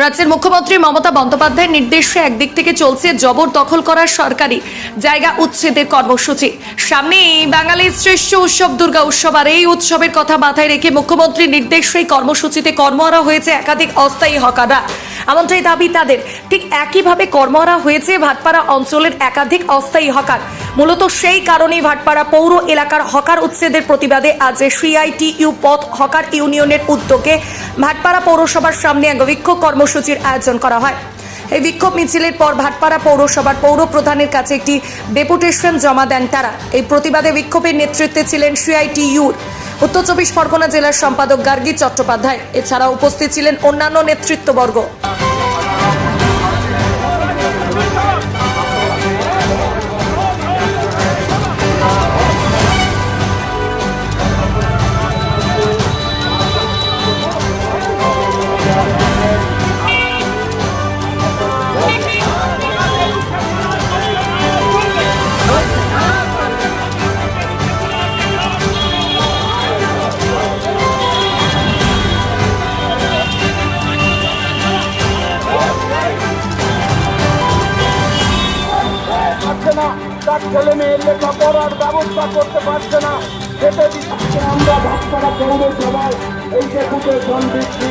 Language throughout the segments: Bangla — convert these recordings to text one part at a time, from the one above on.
রাজ্যের মুখ্যমন্ত্রী মমতা বন্দ্যোপাধ্যায়ের নির্দেশে একদিক থেকে চলছে জবর দখল করার সরকারি জায়গা উচ্ছেদের কর্মসূচি। সামনে বাঙালির শ্রেষ্ঠ উৎসব দুর্গা উৎসব আর এই উৎসবের কথা মাথায় রেখে মুখ্যমন্ত্রীর নির্দেশে কর্মসূচিতে কর্মহারা হয়েছে একাধিক অস্থায়ী হকাররা। এমনটাই দাবি তাদের। ঠিক একইভাবে কর্মহারা হয়েছে ভাটপাড়া অঞ্চলের একাধিক অস্থায়ী হকার। মূলত সেই কারণেই ভাটপাড়া পৌর এলাকার হকার উচ্ছেদের প্রতিবাদে আজ সিআইটিইউ পথ হকার ইউনিয়নের উদ্যোগে ভাটপাড়া পৌরসভার সামনে এক বিক্ষোভ কর্মসূচির আয়োজন করা হয়। এই বিক্ষোভ মিছিলের পর ভাটপাড়া পৌরসভার পৌর প্রধানের কাছে একটি ডেপুটেশন জমা দেন তারা। এই প্রতিবাদে বিক্ষোভের নেতৃত্বে ছিলেন সিআইটিইউর উত্তর চব্বিশ পরগনা জেলার সম্পাদক গার্গী চট্টোপাধ্যায়। এছাড়া উপস্থিত ছিলেন অন্যান্য নেতৃত্ববর্গ। তার ছেলে মেয়ের লেখাপড়ার ব্যবস্থা করতে পারছে না। খেতে দিচ্ছে আমরা ভাতটা করব সবাই। এই যে কুটেশন দিচ্ছি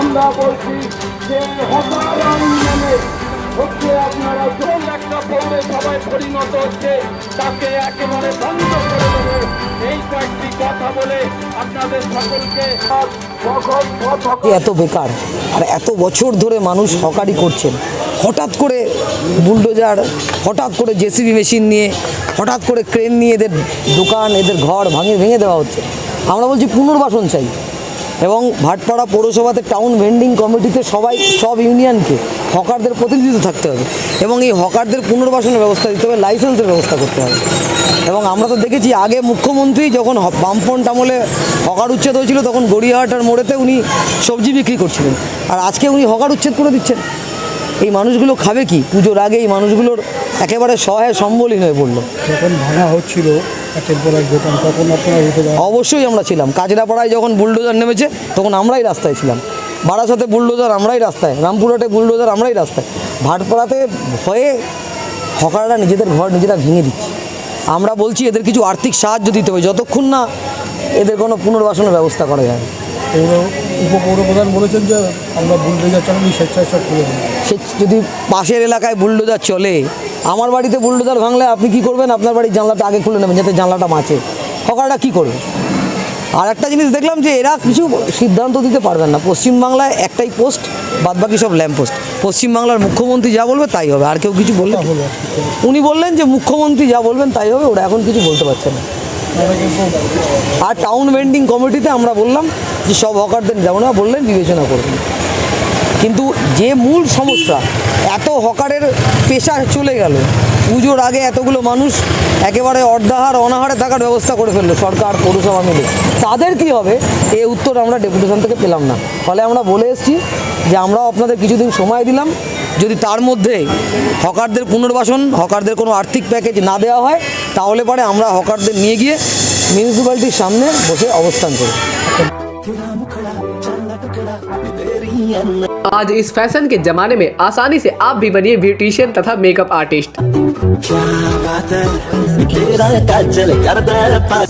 আমরা বলছি যে আন্দোলনে হচ্ছে আপনারা। কোন একটা পৌরসভায় পরিণত হচ্ছে, তাকে একেবারে বন্ধ করে এত বেকার। আর এত বছর ধরে মানুষ হকারি করছেন। হঠাৎ করে বুলডোজার, হঠাৎ করে জেসিবি মেশিন নিয়ে, হঠাৎ করে ক্রেন নিয়ে এদের দোকান, এদের ঘর ভাঙে, ভেঙে দেওয়া হচ্ছে। আমরা বলছি পুনর্বাসন চাই। এবং ভাটপাড়া পৌরসভাতে টাউন ভেন্ডিং কমিটিতে সবাই, সব ইউনিয়নকে হকারদের প্রতিনিধিত্ব থাকতে হবে এবং এই হকারদের পুনর্বাসনের ব্যবস্থা দিতে হবে লাইসেন্সের ব্যবস্থা করতে হবে। এবং আমরা তো দেখেছি, আগে মুখ্যমন্ত্রী যখন বামফ্রন্ট আমলে হকার উচ্ছেদ হয়েছিল, তখন গড়িয়াহাটার মোড়েতে উনি সবজি বিক্রি করছিলেন। আর আজকে উনি হকার উচ্ছেদ করে দিচ্ছেন। এই মানুষগুলো খাবে কি? পুজোর আগে এই মানুষগুলোর একেবারে সহায় সম্বলহীন হয়ে পড়ল। যখন ভাঙা হচ্ছিল অবশ্যই আমরা ছিলাম। কাজরাপাড়ায় যখন বুলডোজার নেমেছে তখন আমরাই রাস্তায় ছিলাম। বারাসাতে বুলডোজার আমরাই রাস্তায়। রামপুরহাটে বুলডোজার আমরাই রাস্তায়। ভাটপাড়াতে ভয়ে হকাররা নিজেদের ঘর নিজেরা ভেঙে দিচ্ছে। আমরা বলছি এদের কিছু আর্থিক সাহায্য দিতে হবে। যতক্ষণ না এদের কোনো পুনর্বাসনের ব্যবস্থা করা যায় পৌর উপপৌরপ্রধান বলেছেন যে আমরা বুলডোজার চালানি স্বেচ্ছায় সব করে সে যদি পাশের এলাকায় বুলডোজার চলে আমার বাড়িতে বুলডোজার ভাঙলে আপনি কি করবেন? আপনার বাড়ির জানলাটা আগে খুলে নেবেন, যাতে জানলাটা বাঁচে। হকাররা কি করবে? আর একটা জিনিস দেখলাম যে এরা কিছু সিদ্ধান্ত দিতে পারবেন না। পশ্চিমবাংলায় একটাই পোস্ট, বাদবাকি সব ল্যাম্প পোস্ট। পশ্চিমবাংলার মুখ্যমন্ত্রী যা বলবে তাই হবে, আর কেউ কিছু বললে উনি বললেন যে মুখ্যমন্ত্রী যা বলবেন তাই হবে, ওরা এখন কিছু বলতে পারছে না। আর টাউন ভেন্ডিং কমিটিতে আমরা বললাম যে সব হকারদের যেমন বললেন, বিবেচনা করবেন। কিন্তু যে মূল সমস্যা, এত হকারের পেশা চলে গেল। পুজোর আগে এতগুলো মানুষ একেবারে অর্ধাহার, অনাহারে থাকার ব্যবস্থা করে ফেলল সরকার, পৌরসভা মিলে। তাদের কি হবে? এই উত্তর আমরা ডেপুটেশন থেকে পেলাম না। ফলে আমরা বলে এসেছি যে আমরাও আপনাদের কিছুদিন সময় দিলাম। যদি তার মধ্যে হকারদের পুনর্বাসন, হকারদের কোনো আর্থিক প্যাকেজ না দেওয়া হয়, তাহলে পরে আমরা হকারদের নিয়ে গিয়ে মিউনিসিপ্যালিটির সামনে বসে অবস্থান করি आज इस फ़ैशन के जमाने में आसानी से आप भी बनिए ब्यूटिशियन तथा मेकअप आर्टिस्ट।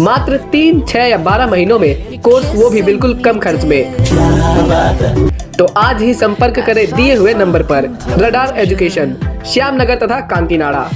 मात्र तीन, छह या बारह महीनों में कोर्स वो भी बिल्कुल कम खर्च में। तो आज ही संपर्क करें दिए हुए नंबर पर, रडार एजुकेशन श्याम नगर तथा कांकीनाड़ा